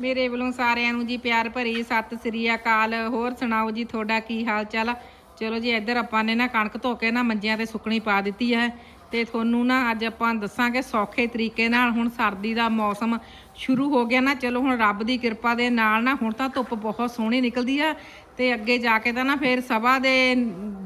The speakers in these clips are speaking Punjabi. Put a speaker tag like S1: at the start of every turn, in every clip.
S1: ਮੇਰੇ ਵੱਲੋਂ ਸਾਰਿਆਂ ਨੂੰ ਜੀ ਪਿਆਰ ਭਰੀ ਸਤਿ ਸ੍ਰੀ ਅਕਾਲ। ਹੋਰ ਸੁਣਾਓ ਜੀ, ਤੁਹਾਡਾ ਕੀ ਹਾਲ ਚਾਲ ਆ? ਚਲੋ ਜੀ, ਇੱਧਰ ਆਪਾਂ ਨੇ ਨਾ ਕਣਕ ਧੋ ਕੇ ਨਾ ਮੰਜਿਆਂ ਤੇ ਸੁੱਕਣੀ ਪਾ ਦਿੱਤੀ ਹੈ ਤੇ ਤੁਹਾਨੂੰ ਨਾ ਅੱਜ ਆਪਾਂ ਦੱਸਾਂਗੇ ਸੌਖੇ ਤਰੀਕੇ ਨਾਲ ਹੁਣ ਸਰਦੀ ਦਾ ਮੌਸਮ ਸ਼ੁਰੂ ਹੋ ਗਿਆ ਨਾ। ਚਲੋ ਹੁਣ ਰੱਬ ਦੀ ਕਿਰਪਾ ਦੇ ਨਾਲ ਨਾ ਹੁਣ ਤਾਂ ਧੁੱਪ ਬਹੁਤ ਸੋਹਣੀ ਨਿਕਲਦੀ ਆ ਤੇ ਅੱਗੇ ਜਾ ਕੇ ਤਾਂ ਨਾ ਫਿਰ ਸਵਾ ਦੇ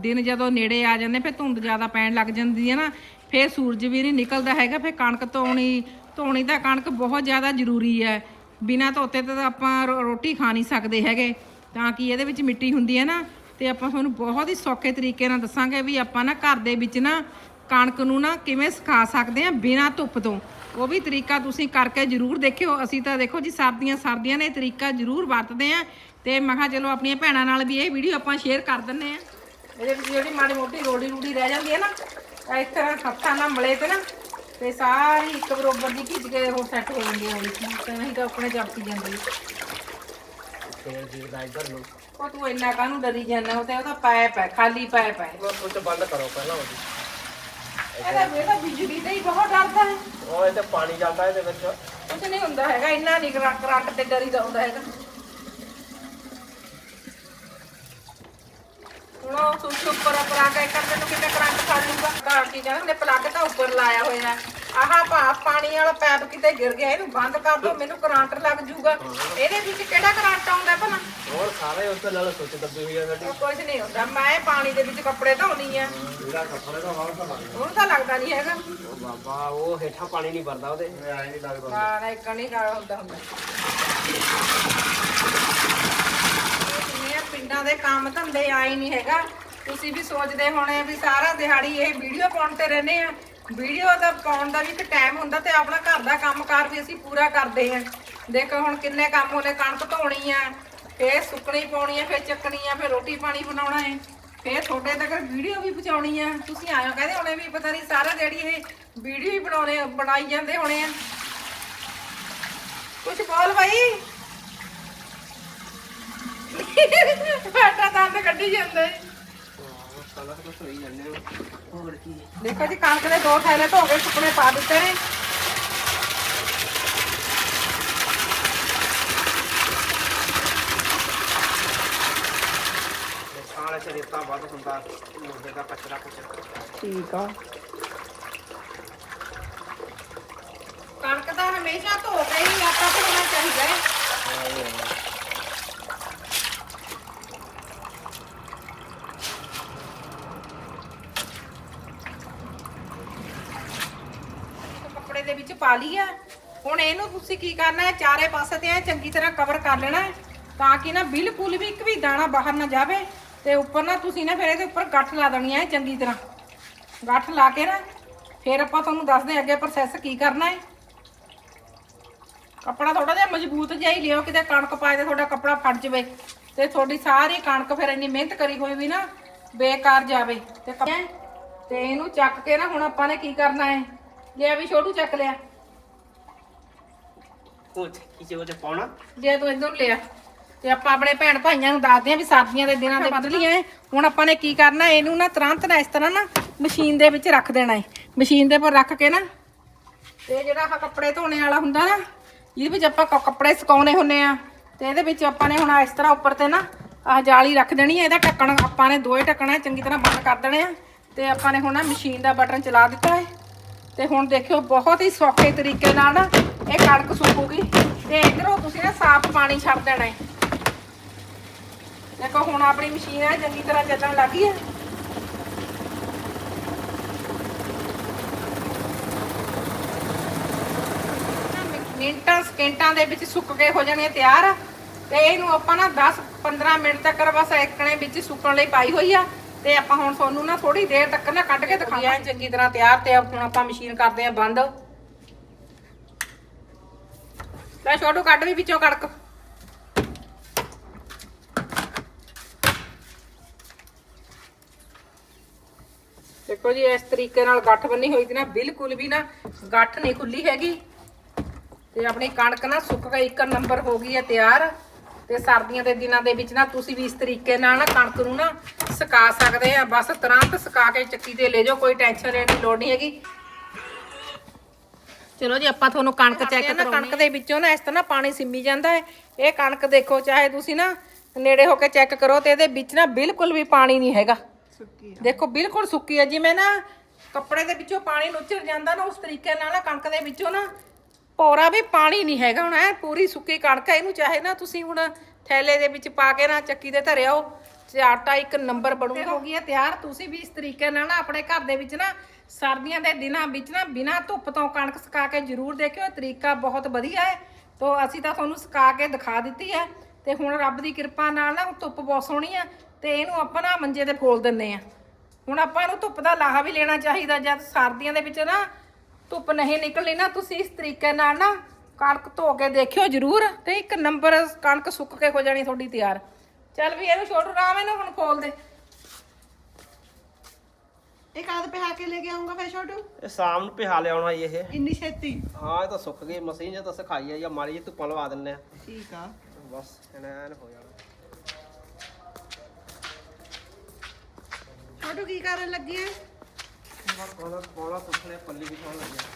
S1: ਦਿਨ ਜਦੋਂ ਨੇੜੇ ਆ ਜਾਂਦੇ, ਫਿਰ ਧੁੰਦ ਜ਼ਿਆਦਾ ਪੈਣ ਲੱਗ ਜਾਂਦੀ ਹੈ ਨਾ। ਫਿਰ ਸੂਰਜ ਵੀ ਨਹੀਂ ਨਿਕਲਦਾ ਹੈਗਾ, ਫਿਰ ਕਣਕ ਧੋਣੀ ਧੋਣੀ ਤਾਂ ਕਣਕ ਬਹੁਤ ਜ਼ਿਆਦਾ ਜ਼ਰੂਰੀ ਹੈ। ਬਿਨਾਂ ਧੋਤੇ ਤਾਂ ਆਪਾਂ ਰੋ- ਰੋਟੀ ਖਾ ਨਹੀਂ ਸਕਦੇ ਹੈਗੇ। ਤਾਂ ਕਿ ਇਹਦੇ ਵਿੱਚ ਮਿੱਟੀ ਹੁੰਦੀ ਹੈ ਨਾ, ਤੇ ਆਪਾਂ ਤੁਹਾਨੂੰ ਬਹੁਤ ਹੀ ਸੌਖੇ ਤਰੀਕੇ ਨਾਲ ਦੱਸਾਂਗੇ ਵੀ ਆਪਾਂ ਨਾ ਘਰ ਦੇ ਵਿੱਚ ਨਾ ਕਣਕ ਨੂੰ ਨਾ ਕਿਵੇਂ ਸੁਕਾ ਸਕਦੇ ਆ ਬਿਨਾਂ ਧੁੱਪ ਤੋਂ। ਉਹ ਵੀ ਤਰੀਕਾ ਤੁਸੀਂ ਕਰਕੇ ਜ਼ਰੂਰ ਦੇਖਿਓ। ਅਸੀਂ ਤਾਂ ਦੇਖੋ ਜੀ ਸਰਦੀਆਂ ਸਰਦੀਆਂ ਨੇ ਇਹ ਤਰੀਕਾ ਜ਼ਰੂਰ ਵਰਤਦੇ ਆ ਤੇ ਮੈਂ ਕਿਹਾ ਚਲੋ ਆਪਣੀਆਂ ਭੈਣਾਂ ਨਾਲ ਵੀ ਇਹ ਵੀਡੀਓ ਆਪਾਂ ਸ਼ੇਅਰ ਕਰ ਦਿੰਨੇ ਆ ਇਹਦੇ ਵਿੱਚ ਜਿਹੜੀ ਮਾੜੀ ਮੋਟੀ ਰੋੜੀ ਰੂੜੀ ਰਹਿ ਜਾਂਦੀ ਹੈ ਨਾ, ਤਾਂ ਇਸ ਤਰ੍ਹਾਂ ਹੱਥਾਂ ਨਾਲ ਮਲੇ ਤੇ ਨਾ ਤੇ ਸਾਰੀ ਇੱਕ ਬਰੋਬਰ ਦੀ ਖਿੱਚ ਕੇ ਉਹ ਸੈੱਟ ਹੋ ਜਾਂਦੀ ਹੈ ਉਹਦੀ। ਤੇ ਨਹੀਂ ਤਾਂ ਆਪਣੇ ਚਪਕੀ ਜਾਂਦੀ ਹੈ।
S2: ਫੇਰ ਜੀ ਦਾ ਇੱਧਰ ਨੂੰ
S1: ਉਹ ਤੂੰ ਇੰਨਾ ਕਾਹਨੂੰ ਡਰੀ ਜਾਂਦਾ ਉਹ ਤੇ ਉਹਦਾ ਪਾਇਪ ਹੈ ਖਾਲੀ ਪਾਇਪ ਹੈ।
S2: ਉਹ ਸੁੱਚ ਬੰਦ ਕਰੋ ਪਹਿਲਾਂ ਉਹਦੀ।
S1: ਇਹਦਾ ਬੇਟਾ ਬਿਜਲੀ ਤੇ ਹੀ ਬਹੁਤ ਡਰਦਾ ਹੈ।
S2: ਉਹ ਇਹ ਤੇ ਪਾਣੀ ਜਾਂਦਾ ਇਹਦੇ ਵਿੱਚ।
S1: ਕੁਝ ਨਹੀਂ ਹੁੰਦਾ ਹੈਗਾ ਇੰਨਾ ਨਹੀਂ ਕਰੰਟ ਤੇ ਡਰੀ ਦਾ ਹੁੰਦਾ ਹੈਗਾ। ਉਹ ਸੁੱਚ ਉੱਪਰ ਉੱਪਰ ਆ ਕੇ ਕਰਦੇ ਨੂੰ ਕਿਤੇ ਕਰੰਟ ਫੜ ਲੂਗਾ ਤਾਂ ਕੀ ਕਹਿੰਦੇ ਨੇ ਪਲੱਗ ਤਾਂ ਉੱਪਰ ਲਾਇਆ ਹੋਇਆ। ਆਹ ਭਾ ਪਾਣੀ ਵਾਲਾ ਪੈਪ ਕਿਤੇ ਗਿਰ ਗਿਆ ਇਹਨੂੰ ਬੰਦ ਕਰ ਦੋ ਮੈਨੂੰ ਕਰੰਟ ਲੱਗ ਜੂਗਾ। ਇਹਦੇ ਵਿੱਚ ਕਿਹੜਾ ਕਰੰਟ ਆਉਂਦਾ ਭਲਾ?
S2: ਹੋਰ ਸਾਰੇ ਉੱਤੇ ਨਾਲ ਸੁੱਚ ਦੱਬੀ ਹੋਈ ਹੈ ਸਾਡੀ
S1: ਉਹ ਕੁਝ ਨਹੀਂ ਹੁੰਦਾ ਮੈਂ ਪਾਣੀ ਦੇ ਵਿੱਚ ਕੱਪੜੇ ਧੋਣੀ ਆ।
S2: ਜਿਹੜਾ ਕੱਪੜੇ ਦਾ ਵਾਲ ਤਾਂ ਲੱਗਦਾ।
S1: ਹੁਣ ਤਾਂ ਲੱਗਦਾ ਨਹੀਂ ਹੈਗਾ।
S2: ਉਹ ਬਾਬਾ ਉਹ ਹੇਠਾਂ ਪਾਣੀ ਨਹੀਂ ਭਰਦਾ ਉਹਦੇ। ਐ ਨਹੀਂ ਲੱਗਦਾ।
S1: ਨਾ ਨਾ ਇੱਕ ਨਹੀਂ ਹੁੰਦਾ ਹੁੰਦਾ। ਕੰਮ ਧੰਦੇ ਆਏ ਨਹੀਂ ਹੈਗਾ। ਤੁਸੀਂ ਵੀ ਸੋਚਦੇ ਹੋਣੇ ਵੀ ਸਾਰਾ ਦਿਹਾੜੀ ਇਹ ਵੀਡੀਓ ਪਾਉਣ ਤੇ ਰਹਿੰਦੇ ਆ। ਵੀਡੀਓ ਦਾ ਪਾਉਣ ਦਾ ਵੀ ਇੱਕ ਟਾਈਮ ਹੁੰਦਾ ਤੇ ਆਪਣਾ ਘਰ ਦਾ ਕੰਮਕਾਰ ਵੀ ਅਸੀਂ ਪੂਰਾ ਕਰਦੇ ਆ। ਦੇਖੋ ਹੁਣ ਕਿੰਨੇ ਕੰਮ ਹੋਲੇ ਕਣਕ ਧੋਣੀ ਆ, ਫੇਰ ਸੁੱਕਣੀ ਪਾਉਣੀ ਆ, ਫੇਰ ਚੱਕਣੀ ਆ, ਫੇਰ ਰੋਟੀ ਪਾਣੀ ਬਣਾਉਣਾ ਹੈ ਫੇਰ ਤੁਹਾਡੇ ਤੱਕ ਵੀਡੀਓ ਵੀ ਪਹੁੰਚਾਉਣੀ ਆ। ਤੁਸੀਂ ਆਇਓ ਕਹਿੰਦੇ ਹੋਣੇ ਵੀ ਪਤਾ ਨਹੀਂ ਸਾਰਾ ਜਿਹੜੀ ਇਹ ਵੀਡੀਓ ਹੀ ਬਣਾਉਣੇ, ਬਣਾਈ ਜਾਂਦੇ ਹੋਣੇ ਆ। ਕੁਛ ਬੋਲ ਭਾਈ ਬੇਟਾ ਦੰਦ ਕੱਢੀ ਜਾਂਦਾ ਹੈ
S2: ਸਾਲਾ ਕੁਝ ਹੋਈ ਜਾਂਦੇ ਹੋਰ ਕੀ
S1: ਦੇਖੋ ਜੀ, ਕਣਕ ਦੇ ਦੋ ਥੈਲੇ ਧੋ ਕੇ ਸੁੱਕਣੇ ਪਾ ਦਿੱਤੇ ਨੇ।
S2: ਸਾਲੇ ਚ ਵੱਧ ਹੁੰਦਾ ਮੁਰਦੇ ਦਾ ਕਚਰਾ ਕਚਰਾ
S1: ਠੀਕ ਆ। ਕਣਕ ਤਾਂ ਹਮੇਸ਼ਾ ਧੋ ਕੇ ਹੀ ਆਟਾ ਧੋਣਾ ਚਾਹੀਦਾ ਹੈ ਕੱਪੜੇ ਦੇ ਲਈ ਆ। ਹੁਣ ਇਹਨੂੰ ਤੁਸੀਂ ਕੀ ਕਰਨਾ ਹੈ? ਚਾਰੇ ਪਾਸੇ ਤੇ ਐ ਚੰਗੀ ਤਰ੍ਹਾਂ ਕਵਰ ਕਰ ਲੈਣਾ ਹੈ ਤਾਂ ਕਿ ਨਾ ਬਿਲਕੁਲ ਵੀ ਇੱਕ ਵੀ ਦਾਣਾ ਬਾਹਰ ਨਾ ਜਾਵੇ ਤੇ ਉੱਪਰ ਨਾ ਤੁਸੀਂ ਨਾ ਫਿਰ ਇਹਦੇ ਉੱਪਰ ਗੱਠ ਲਾ ਦੇਣੀ ਹੈ ਚੰਗੀ ਤਰ੍ਹਾਂ। ਗੱਠ ਲਾ ਕੇ ਨਾ ਫਿਰ ਆਪਾਂ ਤੁਹਾਨੂੰ ਦੱਸਦੇ ਅੱਗੇ ਪ੍ਰੋਸੈਸ ਕੀ ਕਰਨਾ ਹੈ। ਕੱਪੜਾ ਥੋੜਾ ਜਿਹਾ ਮਜ਼ਬੂਤ ਜਿਹਾ ਹੀ ਲਿਓ, ਕਿਤੇ ਕਣਕ ਪਾਏ ਤੇ ਤੁਹਾਡਾ ਕੱਪੜਾ ਫਟ ਜਾਵੇ ਤੇ ਤੁਹਾਡੀ ਸਾਰੀ ਕਣਕ ਫਿਰ ਇੰਨੀ ਮਿਹਨਤ ਕਰੀ ਹੋਈ ਵੀ ਨਾ ਬੇਕਾਰ ਜਾਵੇ। ਤੇ ਤੇ ਇਹਨੂੰ ਚੱਕ ਕੇ ਨਾ ਹੁਣ ਆਪਾਂ ਨੇ ਕੀ ਕਰਨਾ ਹੈ? ਲਿਆ ਵੀ ਛੋਟੂ ਚੱਕ ਲਿਆ।
S2: ਉਹ ਕਿਸੇ ਉਹਦੇ ਪਾਉਣਾ।
S1: ਜੇ ਤੂੰ ਇਧਰ ਲਿਆ ਤੇ ਆਪਾਂ ਆਪਣੇ ਭੈਣ ਭਾਈਆਂ ਨੂੰ ਦੱਸਦੇ ਆਂ ਵੀ ਸਰਦੀਆਂ ਦੇ ਦਿਨਾਂ ਦੇ ਬਦਲੀਆਂ ਹੈ ਹੁਣ ਆਪਾਂ ਨੇ ਕੀ ਕਰਨਾ ਇਹਨੂੰ ਨਾ ਤੁਰੰਤ ਨਾ ਇਸ ਤਰ੍ਹਾਂ ਨਾ ਮਸ਼ੀਨ ਦੇ ਵਿੱਚ ਰੱਖ ਦੇਣਾ ਹੈ ਮਸ਼ੀਨ ਦੇ ਉੱਪਰ ਰੱਖ ਕੇ ਨਾ ਤੇ ਜਿਹੜਾ ਆਹ ਕੱਪੜੇ ਧੋਣੇ ਵਾਲਾ ਹੁੰਦਾ ਨਾ ਇਹਦੇ ਵਿੱਚ ਆਪਾਂ ਕ- ਕੱਪੜੇ ਸੁਕਾਉਣੇ ਹੁੰਨੇ ਆ। ਤੇ ਇਹਦੇ ਵਿੱਚ ਆਪਾਂ ਨੇ ਹੁਣ ਇਸ ਤਰ੍ਹਾਂ ਉੱਪਰ ਤੇ ਨਾ ਆਹ ਜਾਲੀ ਰੱਖ ਦੇਣੀ ਹੈ ਇਹਦਾ ਢੱਕਣ ਆਪਾਂ ਨੇ ਦੋਏ ਢੱਕਣਾ ਚੰਗੀ ਤਰ੍ਹਾਂ ਬੰਦ ਕਰ ਦੇਣੇ ਆ। ਤੇ ਆਪਾਂ ਨੇ ਹੁਣ ਨਾ ਮਸ਼ੀਨ ਦਾ ਬਟਨ ਚਲਾ ਦਿੱਤਾ ਹੈ ਤੇ ਹੁਣ ਦੇਖਿਓ, ਬਹੁਤ ਹੀ ਸੌਖੇ ਤਰੀਕੇ ਨਾਲ ਨਾ ਇਹ ਕਣਕ ਸੁੱਕੂਗੀ। ਤੇ ਇਧਰੋਂ ਤੁਸੀਂ ਨਾ ਸਾਫ਼ ਪਾਣੀ ਛੱਡ ਦੇਣਾ ਹੈ। ਦੇਖੋ, ਹੁਣ ਆਪਣੀ ਮਸ਼ੀਨ ਹੈ ਚੰਗੀ ਤਰ੍ਹਾਂ ਚੱਲਣ ਲੱਗੀ ਹੈ। ਮਿੰਟਾਂ, ਸਕਿੰਟਾਂ ਦੇ ਵਿੱਚ ਸੁੱਕ ਕੇ ਹੋ ਜਾਣੇ ਹੈ ਤਿਆਰ ਤੇ ਇਹਨੂੰ ਆਪਾਂ ਨਾ 10 15 ਮਿੰਟ ਤੱਕ ਬਸ ਇੱਕਣੇ ਵਿੱਚ ਸੁੱਕਣ ਲਈ ਪਾਈ ਹੋਈ ਆ। ਤੇ ਆਪਾਂ ਹੁਣ ਤੁਹਾਨੂੰ ਨਾ ਥੋੜੀ ਦੇਰ ਤੱਕ ਨਾ ਕੱਢ ਕੇ ਦਿਖਾਵਾਂਗੇ। ਚੰਗੀ ਤਰ੍ਹਾਂ ਤਿਆਰ ਤੇ ਹੁਣ ਆਪਾਂ ਮਸ਼ੀਨ ਕਰਦੇ ਆ ਬੰਦ। ਲੈ ਛੋਟੂ, ਕੱਢ ਵੀ ਵਿੱਚੋਂ ਕੜਕ। ਦੇਖੋ ਜੀ, ਇਸ ਤਰੀਕੇ ਨਾਲ ਗੱਠ ਬੰਨੀ ਹੋਈ ਸੀ ਨਾ, ਬਿਲਕੁਲ ਵੀ ਨਾ ਗੱਠ ਨਹੀਂ ਖੁੱਲੀ ਹੈਗੀ। ਤੇ ਆਪਣੀ ਕਣਕ ਨਾ ਸੁੱਕ ਗਈ, ਇੱਕ ਨੰਬਰ ਹੋ ਗਈ ਹੈ ਤਿਆਰ। ਤੇ ਸਰਦੀਆਂ ਦੇ ਦਿਨਾਂ ਦੇ ਵਿੱਚ ਨਾ ਤੁਸੀਂ ਵੀ ਇਸ ਤਰੀਕੇ ਨਾਲ ਨਾ ਕਣਕ ਨੂੰ ਨਾ ਸੁਕਾ ਸਕਦੇ ਆ ਬਸ ਤੁਰੰਤ ਸੁਕਾ ਕੇ ਚੱਕੀ ਤੇ ਲੈ ਜਾਓ ਕੋਈ ਟੈਨਸ਼ਨ ਲੈਣ ਦੀ ਲੋੜ ਨਹੀਂ ਹੈਗੀ। ਚਲੋ ਜੀ ਆਪਾਂ ਤੁਹਾਨੂੰ ਕਣਕ ਚੈੱਕ ਕਰਾਉਣੀ ਕਣਕ ਦੇ ਵਿੱਚੋਂ ਨਾ ਇਸ ਤਰ੍ਹਾਂ ਪਾਣੀ ਸਿੰਮੀ ਜਾਂਦਾ ਹੈ। ਇਹ ਕਣਕ ਦੇਖੋ ਚਾਹੇ ਤੁਸੀਂ ਨਾ ਨੇੜੇ ਹੋ ਕੇ ਚੈੱਕ ਕਰੋ ਤੇ ਇਹਦੇ ਵਿੱਚ ਨਾ ਬਿਲਕੁਲ ਵੀ ਪਾਣੀ ਨਹੀਂ ਹੈਗਾ।
S3: ਸੁੱਕੀ
S1: ਦੇਖੋ ਬਿਲਕੁਲ ਸੁੱਕੀ ਹੈ ਜਿਵੇਂ ਨਾ ਕੱਪੜੇ ਦੇ ਵਿੱਚੋਂ ਪਾਣੀ ਨੁੱਚੜ ਜਾਂਦਾ ਨਾ ਉਸ ਤਰੀਕੇ ਨਾਲ ਨਾ ਕਣਕ ਦੇ ਵਿੱਚੋਂ ਨਾ ਪੌਰਾ ਵੀ ਪਾਣੀ ਨਹੀਂ ਹੈਗਾ ਹੁਣ ਐ ਪੂਰੀ ਸੁੱਕੀ ਕਣਕ ਹੈ ਇਹਨੂੰ ਚਾਹੇ ਨਾ ਤੁਸੀਂ ਹੁਣ ਥੈਲੇ ਦੇ ਵਿੱਚ ਪਾ ਕੇ ਨਾ ਚੱਕੀ ਤੇ ਧਰਿਓ ਤੇ ਆਟਾ ਇੱਕ ਨੰਬਰ ਬਣੂਗਾ। ਹੋ ਗਈ ਹੈ ਤਿਆਰ। ਤੁਸੀਂ ਵੀ ਇਸ ਤਰੀਕੇ ਨਾਲ ਨਾ ਆਪਣੇ ਘਰ ਦੇ ਵਿੱਚ ਨਾ ਸਰਦੀਆਂ ਦੇ ਦਿਨਾਂ ਵਿੱਚ ਨਾ ਬਿਨਾਂ ਧੁੱਪ ਤੋਂ ਕਣਕ ਸੁਕਾ ਕੇ ਜ਼ਰੂਰ ਦੇਖਿਓ। ਇਹ ਤਰੀਕਾ ਬਹੁਤ ਵਧੀਆ ਹੈ। ਤੋਂ ਅਸੀਂ ਤਾਂ ਤੁਹਾਨੂੰ ਸੁਕਾ ਕੇ ਦਿਖਾ ਦਿੱਤੀ ਹੈ। ਤੇ ਹੁਣ ਰੱਬ ਦੀ ਕਿਰਪਾ ਨਾਲ ਨਾ ਧੁੱਪ ਬਹੁਤ ਸੋਹਣੀ ਆ ਤੇ ਇਹਨੂੰ ਆਪਾਂ ਨਾ ਮੰਜੇ ਤੇ ਫੋਲ ਦਿੰਨੇ ਆ। ਹੁਣ ਆਪਾਂ ਇਹਨੂੰ ਧੁੱਪ ਦਾ ਲਾਹਾ ਵੀ ਲੈਣਾ ਚਾਹੀਦਾ। ਜਦ ਸਰਦੀਆਂ ਦੇ ਵਿੱਚ ਨਾ ਧੁੱਪ ਨਹੀਂ ਨਿਕਲਣੀ ਨਾ ਤੁਸੀਂ ਇਸ ਤਰੀਕੇ ਨਾਲ ਨਾ ਕਣਕ ਧੋ ਕੇ ਦੇਖਿਓ ਜ਼ਰੂਰ। ਤੇ ਇੱਕ ਨੰਬਰ ਕਣਕ ਸੁੱਕ ਕੇ ਹੋ ਜਾਣੀ ਤੁਹਾਡੀ ਤਿਆਰ। ਚੱਲ ਵੀ ਇਹਨੂੰ ਛੋਟੂ ਰਾਮ ਇਹਨੂੰ ਹੁਣ ਖੋਲ ਦੇ।
S3: ਇਹ ਕਾਦ ਪਿਹਾ ਕੇ ਲੈ ਕੇ ਆਉਂਗਾ ਫੇ ਛੋਟੂ।
S2: ਇਹ ਸ਼ਾਮ ਨੂੰ ਪਿਹਾ ਲਿਆਉਣਾ ਜੀ ਇਹ।
S3: ਇੰਨੀ ਛੇਤੀ?
S2: ਹਾਂ ਇਹ ਤਾਂ ਸੁੱਕ ਗਈ ਮਸੀਂ ਜੇ ਤਾਂ ਸਿਖਾਈ ਆ ਜਾਂ ਮਾਰੀ ਜੀ ਧੁੱਪਾਂ ਲਵਾ ਦਿੰਨੇ ਆ।
S3: ਠੀਕ ਆ।
S2: ਬਸ ਐਨ ਹੋ ਜਾਣਾ।
S3: ਛੋਟੂ ਕੀ ਕਰਨ ਲੱਗੀ ਐ
S2: ਬਸ ਕੋਲਾ ਕੋਲਾ ਸੁੱਕਣੇ ਪੱਲੀ ਵੀ ਪਾਉਣ ਲੱਗਿਆ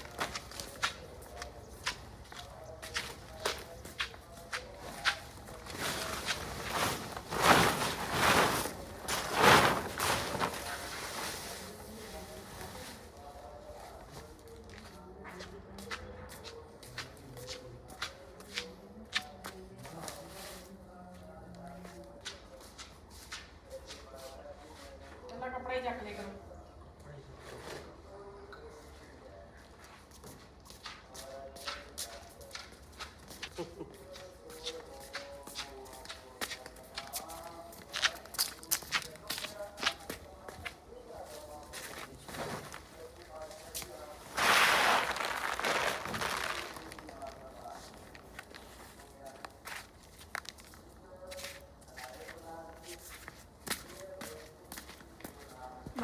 S1: ਚੱਲ ਕੱਪੜੇ ਚੱਕ ਲੈ ਕਰੋ।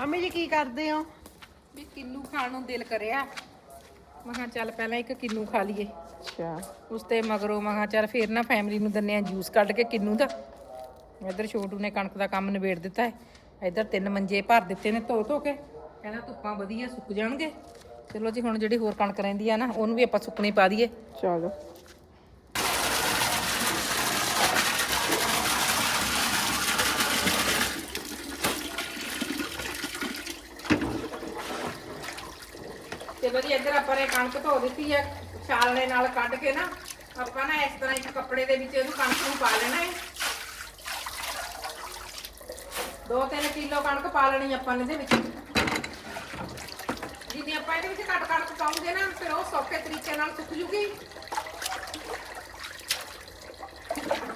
S3: ਮੰਮੀ ਜੀ ਕੀ ਕਰਦੇ ਹੋ?
S1: ਵੀ ਕਿੰਨੂ ਖਾਣ ਨੂੰ ਦਿਲ ਕਰਿਆ। ਮੈਂ ਕਿਹਾ ਚੱਲ ਪਹਿਲਾਂ ਇੱਕ ਕਿੰਨੂ ਖਾ ਲਈਏ।
S3: ਅੱਛਾ।
S1: ਉਸ ਤੇ ਮਗਰੋਂ ਮੈਂ ਕਿਹਾ ਚੱਲ ਫੇਰ ਨਾ ਫੈਮਿਲੀ ਨੂੰ ਦਿੰਨੇ ਆ ਜੂਸ ਕੱਢ ਕੇ ਕਿੰਨੂ ਦਾ। ਇੱਧਰ ਛੋਟੂ ਨੇ ਕਣਕ ਦਾ ਕੰਮ ਨਿਬੇੜ ਦਿੱਤਾ ਹੈ। ਇੱਧਰ ਤਿੰਨ ਮੰਜੇ ਭਰ ਦਿੱਤੇ ਨੇ ਧੋ ਧੋ ਕੇ। ਕਹਿੰਦਾ ਧੁੱਪਾਂ ਵਧੀਆ ਸੁੱਕ ਜਾਣਗੇ। ਚਲੋ ਜੀ ਹੁਣ ਜਿਹੜੀ ਹੋਰ ਕਣਕ ਰਹਿੰਦੀ ਆ ਨਾ ਉਹਨੂੰ ਵੀ ਆਪਾਂ ਸੁੱਕਣੀ ਪਾ ਦਈਏ।
S3: ਚਲੋ।
S1: ਜੀ ਇੱਧਰ ਆਪਾਂ ਨੇ ਕਣਕ ਧੋ ਦਿੱਤੀ ਹੈ ਛਾਲਣੇ ਨਾਲ ਕੱਢ ਕੇ ਨਾ, ਆਪਾਂ ਨਾ ਇਸ ਤਰ੍ਹਾਂ ਇੱਕ ਕੱਪੜੇ ਦੇ ਵਿੱਚ ਇਹਨੂੰ ਕਣਕ ਨੂੰ ਪਾ ਲੈਣਾ ਹੈ। 2-3 ਕਿਲੋ ਕਣਕ ਪਾ ਲੈਣੀ ਆਪਾਂ ਨੇ ਇਹਦੇ ਵਿੱਚ। ਜਿੰਨੀ ਆਪਾਂ ਇਹਦੇ ਵਿੱਚ ਘੱਟ ਕਣਕ ਪਾਉਂਗੇ ਨਾ, ਫਿਰ ਉਹ ਸੌਖੇ ਤਰੀਕੇ ਨਾਲ ਸੁੱਕ ਜੂਗੀ।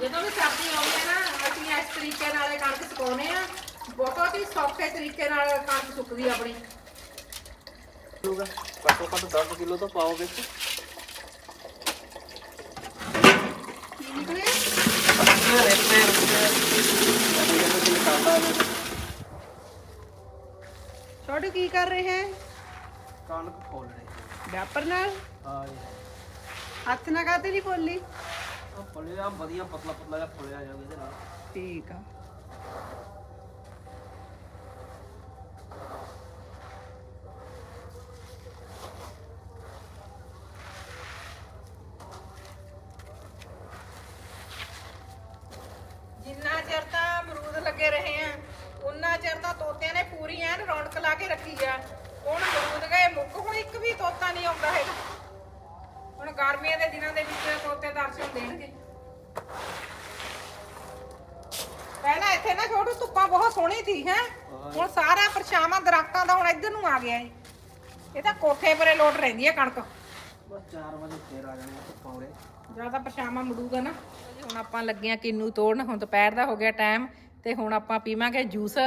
S1: ਜਦੋਂ ਵੀ ਸਬਜ਼ੀ ਆਉਂਦੀ ਨਾ, ਅਸੀਂ ਇਸ ਤਰੀਕੇ ਨਾਲ ਇਹ ਕਣਕ ਸੁਕਾਉਂਦੇ ਆ ਬਹੁਤ ਹੀ ਸੌਖੇ ਤਰੀਕੇ ਨਾਲ ਕਣਕ ਸੁੱਕਦੀ ਆਪਣੀ।
S2: ਲੂਗਾ ਘੱਟੋ ਘੱਟ 10 ਕਿਲੋ ਤਾਂ ਪਾਓ ਵਿੱਚ
S3: ਕੀ ਨਿਕਲੇ ਛੋਟੂ ਕੀ ਕਰ ਰਹੇ ਹੈ
S2: ਕਣਕ ਖੋਲ ਰਹੇ
S3: ਡਾਪਰ ਨਾਲ
S2: ਹਾਂ ਜੀ
S3: ਹੱਥ ਨਾਲ ਕਾਤੇ ਨਹੀਂ ਫੋਲੀ
S2: ਆ ਫੁੱਲਿਆ ਵਧੀਆ ਪਤਲਾ ਪਤਲਾ ਜਿਹਾ ਫੁੱਲਿਆ ਜਾਵੇ ਇਹਦੇ ਨਾਲ
S1: ਇੱਥੇ ਨਾ ਛੋਟੂ ਧੁੱਪਾਂ ਬਹੁਤ ਸੋਹਣੀ ਸੀ ਹੈ। ਹੁਣ ਸਾਰਾ ਪਰਛਾਵਾਂ ਦਰਖਤਾਂ ਦਾ ਹੁਣ ਇੱਧਰ ਨੂੰ ਆ ਗਿਆ ਏ। ਇਹ ਤਾਂ ਕੋਠੇ ਪਰੇ ਲੋਟ ਰਹਿੰਦੀ ਹੈ ਕਣਕ।
S2: ਬਸ 4 ਵਜੇ ਫੇਰ ਆ ਜਾਣਾ ਧੁੱਪਾਂ ਉਰੇ।
S1: ਜ਼ਿਆਦਾ ਪਰਛਾਵਾਂ ਮੁੜੂਗਾ ਨਾ। ਹੁਣ ਆਪਾਂ ਲੱਗੀਆਂ ਕਿੰਨੂ ਤੋੜਨ ਹੁਣ ਦੁਪਹਿਰ ਦਾ ਹੋ ਗਿਆ ਟਾਈਮ ਤੇ ਹੁਣ ਆਪਾਂ ਪੀਵਾਂਗੇ ਜੂਸ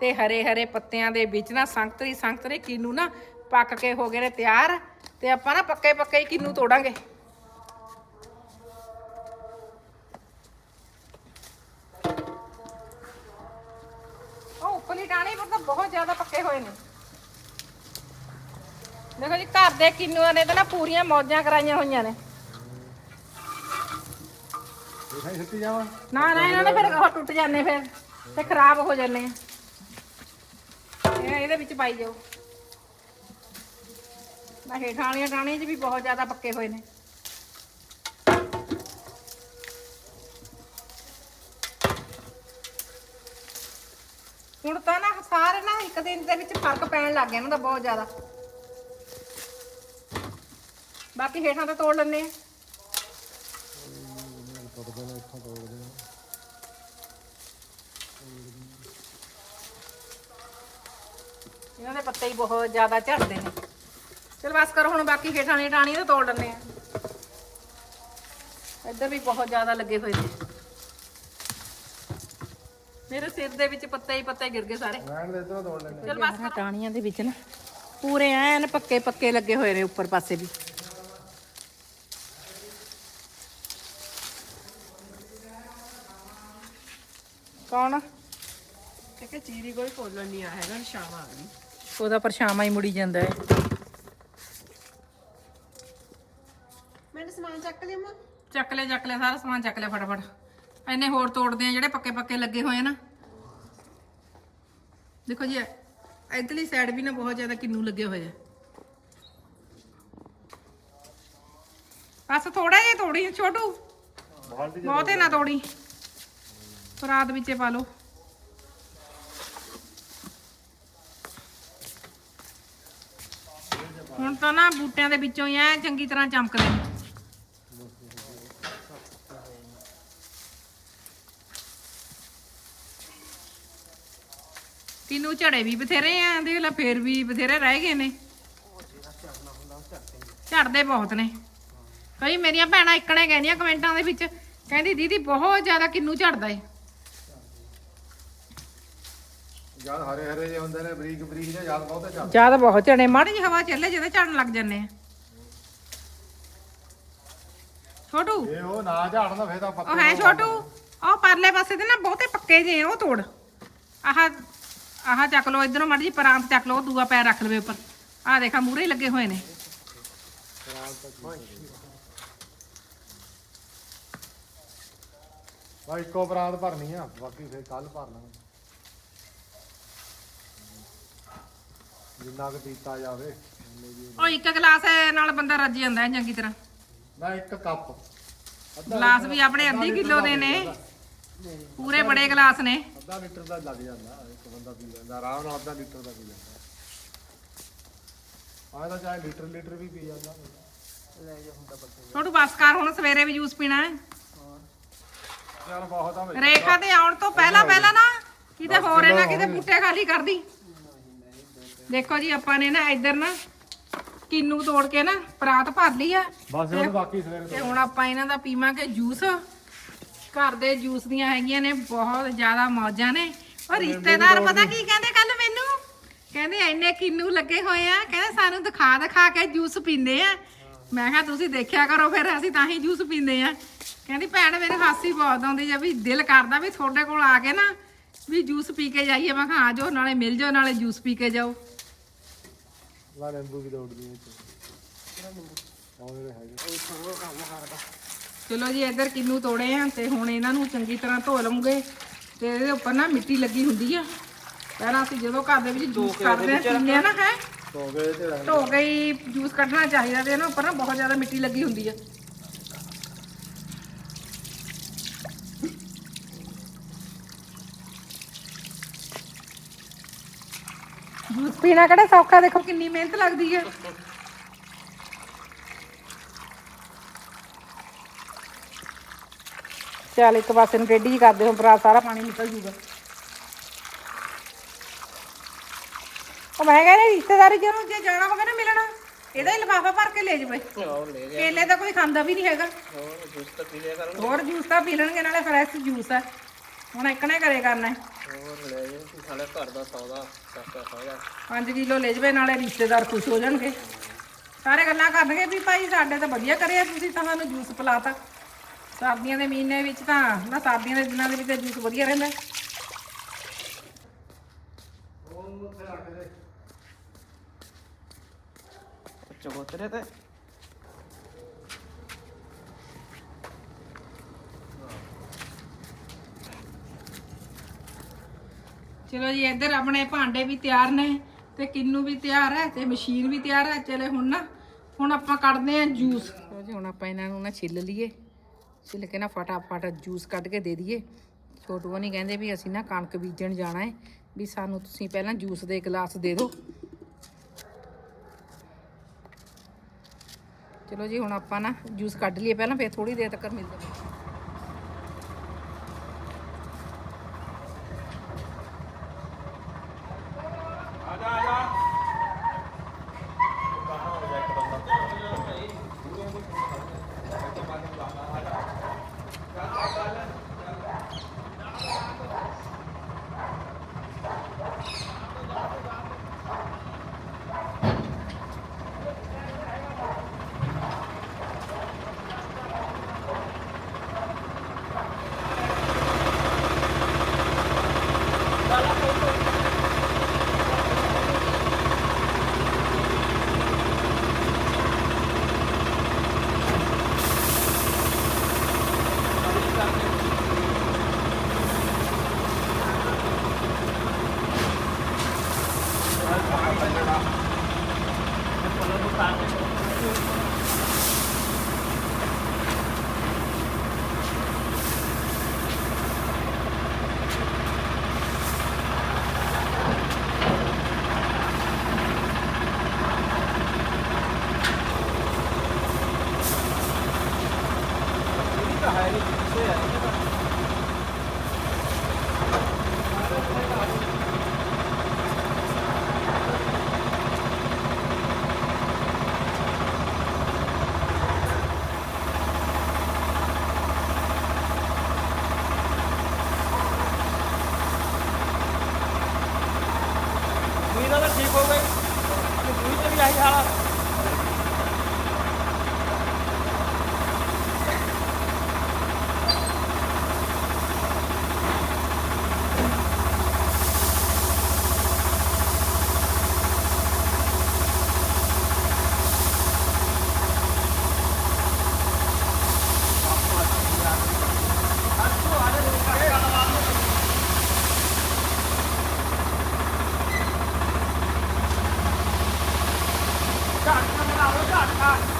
S1: ਤੇ ਹਰੇ ਹਰੇ ਪੱਤਿਆਂ ਦੇ ਵਿੱਚ ਨਾ ਸੰਗਤਰੀ ਸੰਗਤਰੇ ਕਿੰਨੂ ਨਾ ਪੱਕ ਕੇ ਹੋ ਗਏ ਨੇ ਤਿਆਰ ਤੇ ਆਪਾਂ ਨਾ ਪੱਕੇ ਪੱਕੇ ਹੀ ਕਿੰਨੂ ਤੋੜਾਂਗੇ। ਉਹ ਉੱਪਰਲੀ ਟਾਣੀ ਪਰ ਤਾਂ ਬਹੁਤ ਜ਼ਿਆਦਾ ਪੱਕੇ ਹੋਏ ਨੇ। ਦੇਖੋ ਜੀ ਘਰ ਦੇ ਕਿੰਨੂਆਂ ਨੇ ਤਾਂ ਨਾ ਪੂਰੀਆਂ ਮੌਜਾਂ ਕਰਾਈਆਂ ਹੋਈਆਂ ਨੇ। ਨਾ ਨਾ ਇਹਨਾਂ ਨੇ ਫਿਰ ਉਹ ਟੁੱਟ ਜਾਂਦੇ ਫਿਰ ਤੇ ਖਰਾਬ ਹੋ ਜਾਂਦੇ ਆ। ਇਹ ਇਹਦੇ ਵਿੱਚ ਪਾਈ ਜਾਓ। ਨਾ ਹੇਠਾਂ ਵਾਲੀਆਂ ਟਾਹਣੀਆਂ 'ਚ ਵੀ ਬਹੁਤ ਜ਼ਿਆਦਾ ਪੱਕੇ ਹੋਏ ਨੇ। ਇੱਕ ਦਿਨ ਦੇ ਵਿੱਚ ਫ਼ਰਕ ਪੈਣ ਲੱਗ ਗਿਆ ਇਹਨਾਂ ਦਾ ਬਹੁਤ ਜ਼ਿਆਦਾ। ਬਾਕੀ ਹੇਠਾਂ ਤਾਂ ਤੋੜ ਲੈਣੇ ਆ। ਇਹਨਾਂ ਦੇ ਪੱਤੇ ਹੀ ਬਹੁਤ ਜ਼ਿਆਦਾ ਝੜਦੇ ਨੇ। ਚਲ ਬਸ ਕਰੋ, ਹੁਣ ਬਾਕੀ ਹੇਠਾਂ ਵਾਲੀ ਟਾਣੀ ਤੇ ਤੋੜ ਲੈਣੇ ਆ। ਇੱਧਰ ਵੀ ਬਹੁਤ ਜ਼ਿਆਦਾ ਲੱਗੇ ਹੋਏ ਨੇ ਮੇਰੇ ਸਿਰ ਦੇ ਵਿੱਚ ਪੱਤੇ ਹੀ ਪੱਤੇ ਗਿਰ ਗਏ ਸਾਰੇ।
S2: ਰਹਿਣ ਦੇ ਇਧਰੋਂ ਤੋੜ ਲੈਣੇ
S1: ਚਲ ਬਸ ਟਾਣੀਆਂ ਦੇ ਵਿੱਚ ਨਾ ਪੂਰੇ ਐਨ ਪੱਕੇ ਪੱਕੇ ਲੱਗੇ ਹੋਏ ਨੇ ਉੱਪਰ ਪਾਸੇ ਵੀ। ਕੌਣ?
S3: ਕਿ ਚੀਰੀ ਕੋਈ ਫੋਲਣ ਨਹੀਂ ਆ ਹੈਗਾ ਸ਼ਾਮ ਆ ਗਈ
S1: ਉਹਦਾ ਪਰਛਾਵਾਂ ਹੀ ਮੁੜੀ ਜਾਂਦਾ ਹੈ।
S3: ਮੈਨੂੰ ਸਮਾਨ ਚੱਕ ਲਿਆ ਮਾਂ।
S1: ਚੱਕ ਲੈ ਚੱਕ ਲੈ ਸਾਰਾ ਸਮਾਨ ਚੱਕ ਲੈ ਫਟਾਫਟ। ਐਨੇ ਹੋਰ ਤੋੜਦੇ ਆ ਜਿਹੜੇ ਪੱਕੇ ਪੱਕੇ ਲੱਗੇ ਹੋਏ ਆ ਨਾ। ਦੇਖੋ ਜੀ ਇਧਰਲੀ ਸਾਈਡ ਵੀ ਨਾ ਬਹੁਤ ਜ਼ਿਆਦਾ ਕਿੰਨੂ ਲੱਗੇ ਹੋਏ ਆ। ਬਸ ਥੋੜਾ ਜਿਹਾ ਤੋੜੀ ਛੋਟੂ। ਬਹੁਤੇ ਨਾ ਤੋੜੀ। ਪਰਾਤ ਵਿੱਚੇ ਪਾ ਲਓ। ਹੁਣ ਤਾਂ ਨਾ ਬੂਟਿਆਂ ਦੇ ਵਿੱਚੋਂ ਹੀ ਐ ਚੰਗੀ ਤਰ੍ਹਾਂ ਚਮਕਦੇ ਨੇ। ਕਿਨੂੰ ਝੜੇ ਵੀ ਬਥੇਰੇ ਆ ਦੇਖ ਲੈ ਫੇਰ ਵੀ ਬਥੇਰੇ ਰਹਿ ਗਏ ਨੇ। ਝੜਦੇ ਬਹੁਤ ਨੇ। ਕਈ ਮੇਰੀਆਂ ਭੈਣਾਂ ਇਕਣੇ ਕਹਿੰਦੀਆਂ ਕਮੈਂਟਾਂ ਦੇ ਵਿੱਚ ਕਹਿੰਦੀ ਦੀਦੀ ਬਹੁਤ ਜ਼ਿਆਦਾ ਕਿੰਨੂ ਝੜਦਾ ਏ।
S2: ਜਦ ਹਰੇ ਹਰੇ ਜੇ ਹੁੰਦੇ ਨੇ ਬਰੀਕ ਬਰੀਕ ਜੇ ਜਦ ਬਹੁਤੇ ਚੱਲ
S1: ਜ਼ਿਆਦਾ ਬਹੁਤ ਝੜੇ ਮਾੜੀ ਜਿਹੀ ਹਵਾ ਚੱਲੇ ਜਦੋਂ ਝੜਨ ਲੱਗ ਜਾਂਦੇ ਆ। ਛੋਟੂ
S2: ਇਹ ਉਹ ਨਾ ਝਾੜਨਾ ਫੇਰ ਤਾਂ
S1: ਉਹ ਹੈ ਛੋਟੂ ਉਹ ਪਰਲੇ ਪਾਸੇ ਤੇ ਨਾ ਬਹੁਤੇ ਪੱਕੇ ਜੇ ਉਹ ਤੋੜ। ਆਹ ਆਹ ਚੱਕ ਲਓ ਇਧਰੋਂ ਮੜ ਜੀ ਪਰਾਂਤ ਚੱਕ ਲਓ ਦੂਆ ਪੈਰ ਰੱਖ ਲਵੇ ਉੱਪਰ। ਆਹ ਦੇਖਾ ਮੂਰੇ ਹੀ ਲੱਗੇ ਹੋਏ ਨੇ।
S2: ਬਾ ਇੱਕੋ ਬਰਾਤ ਭਰਨੀ ਆ ਬਾਕੀ ਫੇਰ ਕੱਲ ਭਰ ਲਾਂਗੇ। ਜਿੰਨਾ ਕੁ ਪੀਤਾ ਜਾਵੇ
S1: ਉਹ ਇੱਕ ਗਲਾਸ ਨਾਲ ਬੰਦਾ ਰੱਜ ਜਾਂਦਾ ਹੈ ਚੰਗੀ ਤਰ੍ਹਾਂ।
S2: ਨਾ ਇੱਕ ਕੱਪ।
S1: ਗਲਾਸ ਵੀ ਆਪਣੇ ਅੱਧੀ ਕਿਲੋ ਦੇ ਨੇ। ਪੂਰੇ ਬੜੇ ਗਲਾਸ ਨੇ।
S2: ਅੱਧਾ ਲੀਟਰ ਦਾ ਲੱਗ ਜਾਂਦਾ ਇੱਕ ਬੰਦਾ ਪੀ ਲੈਂਦਾ ਆਰਾਮ ਨਾਲ ਅੱਧਾ ਲੀਟਰ ਦਾ ਪੀ ਲੈਂਦਾ। ਆਹ ਤਾਂ ਚਾਹੇ ਲੀਟਰ ਲੀਟਰ ਵੀ ਪੀ ਜਾਂਦਾ।
S1: ਛੋਟੂ ਬਸ ਕਰ ਹੁਣ ਸਵੇਰੇ ਵੀ ਜੂਸ ਪੀਣਾ ਹੈ।
S2: ਯਾਰ ਬਹੁਤ ਆ ਬਈ।
S1: ਰੇਖਾ ਤੇ ਆਉਣ ਤੋਂ ਪਹਿਲਾਂ ਪਹਿਲਾਂ ਨਾ ਕਿਤੇ ਹੋਰ ਇਹਨਾਂ ਕਿਤੇ ਬੂਟੇ ਖਾਲੀ ਕਰਦੀ। ਦੇਖੋ ਜੀ ਆਪਾਂ ਨੇ ਨਾ ਇੱਧਰ ਨਾ ਕਿੰਨੂ ਤੋੜ ਕੇ ਨਾ ਪਰਾਤ ਭਰ ਲਈ ਆ।
S2: ਬਸ ਹੁਣ ਬਾਕੀ ਸਵੇਰੇ
S1: ਤੇ। ਹੁਣ ਆਪਾਂ ਇਹਨਾਂ ਦਾ ਪੀਵਾਂਗੇ ਜੂਸ। ਘਰ ਦੇ ਜੂਸ ਦੀਆਂ ਹੈਗੀਆਂ ਨੇ ਬਹੁਤ ਜ਼ਿਆਦਾ ਮੌਜਾਂ ਨੇ। ਉਹ ਰਿਸ਼ਤੇਦਾਰ ਪਤਾ ਕੀ ਕਹਿੰਦੇ ਕੱਲ ਮੈਨੂੰ? ਕਹਿੰਦੇ ਇੰਨੇ ਕਿੰਨੂ ਲੱਗੇ ਹੋਏ ਆ ਕਹਿੰਦੇ ਸਾਨੂੰ ਦਿਖਾ ਦਿਖਾ ਕੇ ਜੂਸ ਪੀਂਦੇ ਆ। ਮੈਂ ਕਿਹਾ ਤੁਸੀਂ ਦੇਖਿਆ ਕਰੋ ਫਿਰ ਅਸੀਂ ਤਾਂ ਹੀ ਜੂਸ ਪੀਂਦੇ ਆ। ਕਹਿੰਦੀ ਭੈਣ ਮੇਰੇ ਹਾਸੀ ਬਹੁਤ ਆਉਂਦੀ ਜੇ ਵੀ ਦਿਲ ਕਰਦਾ ਵੀ ਤੁਹਾਡੇ ਕੋਲ ਆ ਕੇ ਨਾ ਵੀ ਜੂਸ ਪੀ ਕੇ ਜਾਈਏ। ਮੈਂ ਕਿਹਾ ਆ ਜਾਓ ਨਾਲੇ ਮਿਲ ਜਾਓ ਨਾਲੇ ਜੂਸ ਪੀ ਕੇ ਜਾਓ।
S2: ਲਾ ਨਿੰਬੂ ਵੀ ਦੌੜਦੀ ਹੈ ਉਹਦੇ ਹੈਗੇ।
S1: ਚਲੋ ਜੀ ਇੱਧਰ ਕਿੰਨੂ ਤੋੜੇ ਆ ਤੇ ਹੁਣ ਇਹਨਾਂ ਨੂੰ ਚੰਗੀ ਤਰ੍ਹਾਂ ਧੋ ਲਵਾਂਗੇ ਤੇ ਇਹਦੇ ਉੱਪਰ ਨਾ ਮਿੱਟੀ ਲੱਗੀ ਹੁੰਦੀ ਆ। ਪਹਿਲਾਂ ਅਸੀਂ ਜਦੋਂ ਘਰ ਦੇ ਵਿੱਚ ਜੂਸ ਕੱਢਦੇ ਆ ਪੀਂਦੇ ਆ ਨਾ ਹੈ?
S2: ਹੋ ਗਏ ਤੇ
S1: ਧੋ ਹੀ ਜੂਸ ਕੱਢਣਾ ਚਾਹੀਦਾ ਤੇ ਇਹਨਾਂ ਉੱਪਰ ਨਾ ਬਹੁਤ ਜ਼ਿਆਦਾ ਮਿੱਟੀ ਲੱਗੀ ਹੁੰਦੀ ਆ। ਜੂਸ ਪੀਣਾ ਕਿਹੜਾ ਸੌਖਾ ਦੇਖੋ ਕਿੰਨੀ ਮਿਹਨਤ ਲੱਗਦੀ ਹੈ ਚੱਲ ਇੱਕ ਪਾਸੇ ਨੂੰ ਟੇਢੀ ਕਰਦੇ ਹੋ ਭਰਾ ਸਾਰਾ ਪਾਣੀ ਨਿਕਲ ਜੂਗਾ। ਉਹ ਮੈਂ ਕਹਿੰਦਾ ਰਿਸ਼ਤੇਦਾਰੀ ਜਦੋਂ ਜੇ ਜਾਣਾ ਹੋਵੇ ਨਾ ਮਿਲਣਾ ਇਹਦਾ ਹੀ ਲਿਫਾਫਾ ਭਰ ਕੇ ਲੈ ਜਵੇ। ਕੇਲੇ ਤਾਂ ਕੋਈ ਖਾਂਦਾ ਵੀ ਨਹੀਂ ਹੈਗਾ। ਹੋਰ ਜੂਸ ਤਾਂ ਪੀ ਲਿਆ ਕਰਨਗੇ ਹੋਰ ਜੂਸ ਤਾਂ ਪੀ ਲੈਣਗੇ ਨਾਲੇ ਫਰੈਸ਼ ਜੂਸ ਹੈ। ਹੁਣ ਇੱਕਣੇ ਕਰੇ ਕਰਨਾ
S4: ਹੋਰ ਲੈ ਜੇ ਸਾਲੇ ਘਰ ਦਾ ਸੌਦਾ ਸਸਤਾ ਸੌਦਾ।
S1: 5 ਕਿਲੋ ਲੈ ਜਵੇ ਨਾਲੇ ਰਿਸ਼ਤੇਦਾਰ ਖੁਸ਼ ਹੋ ਜਾਣਗੇ। ਸਾਰੇ ਗੱਲਾਂ ਕਰਨਗੇ ਵੀ ਭਾਈ ਸਾਡੇ ਤਾਂ ਵਧੀਆ ਕਰਿਆ ਤੁਸੀਂ ਤਾਂ ਸਾਨੂੰ ਜੂਸ ਪਿਲਾਤਾ। ਸਰਦੀਆਂ ਦੇ ਮਹੀਨੇ ਵਿੱਚ ਤਾਂ ਨਾ ਸਰਦੀਆਂ ਦੇ ਦਿਨਾਂ ਦੇ ਵਿੱਚ ਤਾਂ ਜੂਸ ਵਧੀਆ ਰਹਿੰਦਾ। ਹੈ।
S4: ਚਗੋਤਰੇ ਤੇ।
S1: ਚਲੋ ਜੀ ਇੱਧਰ ਆਪਣੇ ਭਾਂਡੇ ਵੀ ਤਿਆਰ ਨੇ ਤੇ ਕਿੰਨੂ ਵੀ ਤਿਆਰ ਹੈ ਤੇ ਮਸ਼ੀਨ ਵੀ ਤਿਆਰ ਹੈ। ਚਲੇ ਹੁਣ ਨਾ ਹੁਣ ਆਪਾਂ ਕੱਢਦੇ ਆ ਜੂਸ। ਜੀ ਹੁਣ ਆਪਾਂ ਇਹਨਾਂ ਨੂੰ ਨਾ ਛਿੱਲ ਲਈਏ। ਛਿੱਲ ਕੇ ਨਾ ਫਟਾਫਟ ਜੂਸ ਕੱਢ ਕੇ ਦੇ ਦਈਏ। ਛੋਟੂ ਨਹੀਂ ਕਹਿੰਦੇ ਵੀ ਅਸੀਂ ਨਾ ਕਣਕ ਬੀਜਣ ਜਾਣਾ ਹੈ ਵੀ ਸਾਨੂੰ ਤੁਸੀਂ ਪਹਿਲਾਂ ਜੂਸ ਦੇ ਗਲਾਸ ਦੇ ਦਿਓ। ਚਲੋ ਜੀ, ਹੁਣ ਆਪਾਂ ਨਾ ਜੂਸ ਕੱਢ ਲਈਏ ਪਹਿਲਾਂ, ਫਿਰ ਥੋੜੀ ਦੇਰ ਤੱਕ ਮਿਲਦੇ ਹਾਂ।
S5: بالله يا رب 我告诉他我告诉他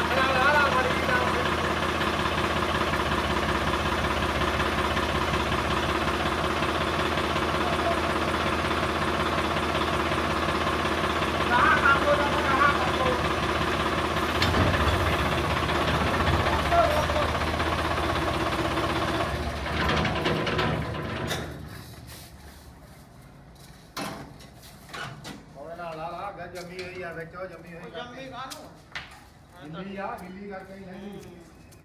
S5: Come on, come on.